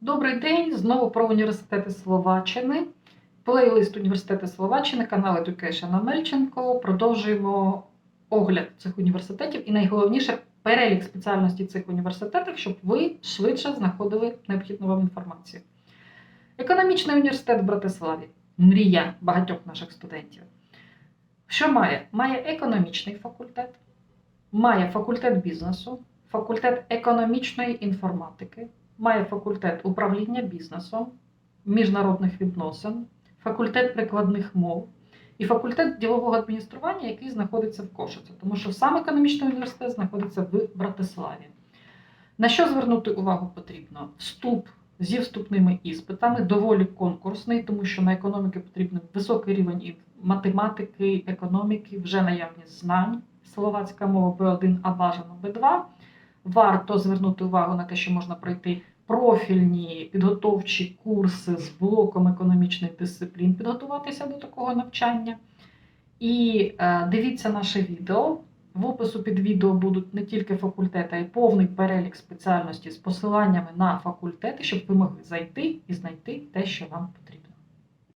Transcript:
Добрий день! Знову про університети Словаччини. Плейлист університети Словаччини, канал Education Амельченко. Продовжуємо огляд цих університетів і найголовніше перелік спеціальностей цих університетів, щоб ви швидше знаходили необхідну вам інформацію. Економічний університет в Братиславі мрія багатьох наших студентів. Що має? Має економічний факультет, має факультет бізнесу, факультет економічної інформатики, має факультет управління бізнесом, міжнародних відносин, факультет прикладних мов і факультет ділового адміністрування, який знаходиться в Кошиці, тому що сам економічний університет знаходиться в Братиславі. На що звернути увагу потрібно? Вступ зі вступними іспитами доволі конкурсний, тому що на економіки потрібен високий рівень і математики, економіки, вже наявність знань, словацька мова B1, а бажано B2. Варто звернути увагу на те, що можна пройти профільні підготовчі курси з блоком економічних дисциплін, підготуватися до такого навчання. І е, дивіться наше відео. В опису під відео будуть не тільки факультети, а й повний перелік спеціальностей з посиланнями на факультети, щоб ви могли зайти і знайти те, що вам потрібно.